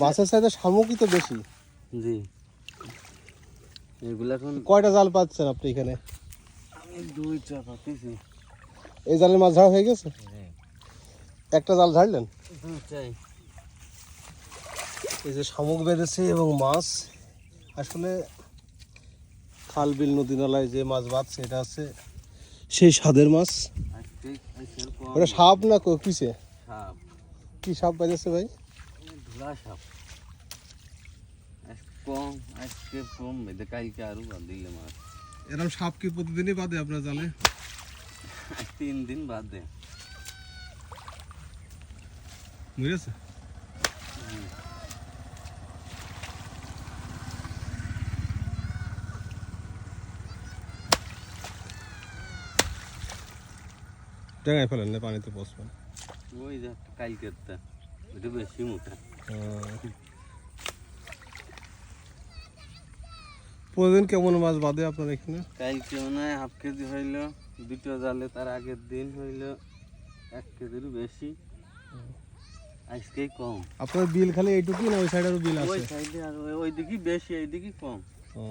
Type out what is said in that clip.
মাছের সাইজে শামুকই তো বেশি। জি। এগুলো এখন কয়টা জাল পাচ্ছেন আপনি এখানে? আমি দুইটা পাতিছি এই জালের মাছ ধরা হয়ে গেছে? একটা জাল ঝাড়লেন? এই যে শামুক বেঁধেছে এবং মাছ আসলে খাল বিল নদী নালায় যে মাছ বাঁধছে এটা আছে সেই স্বাদের মাছ। ওটা সাপ না কো- কিসে? সাপ। কি সাপ বেঁধেছে ভাই? সাপ কম আজকে কম বেঁধে কালকে আরও বাদ দিলে মাছ। এরকম সাপ কি প্রতিদিনই বাঁধে আপনার আজ তিন দিন বাদে। বুঝেছে? ডাঙায় ফেলেন না পানিতে পচবেন ওই যে একটা ওটা বেশি মোটা। প্রতিদিন কেমন মাছ বাঁধে আপনার এখানে? কালকে মনে হয় হাফ কেজি হইল দুটো জালে তার আগের দিন হইল এক কেজিরও বেশি। আজকেই কম। আপনার বিল খালি এইটুকুই না ওই সাইডেরও বিল ওই সাইডে আর ওই- ওইদিকে বেশি এইদিকে কম। ও।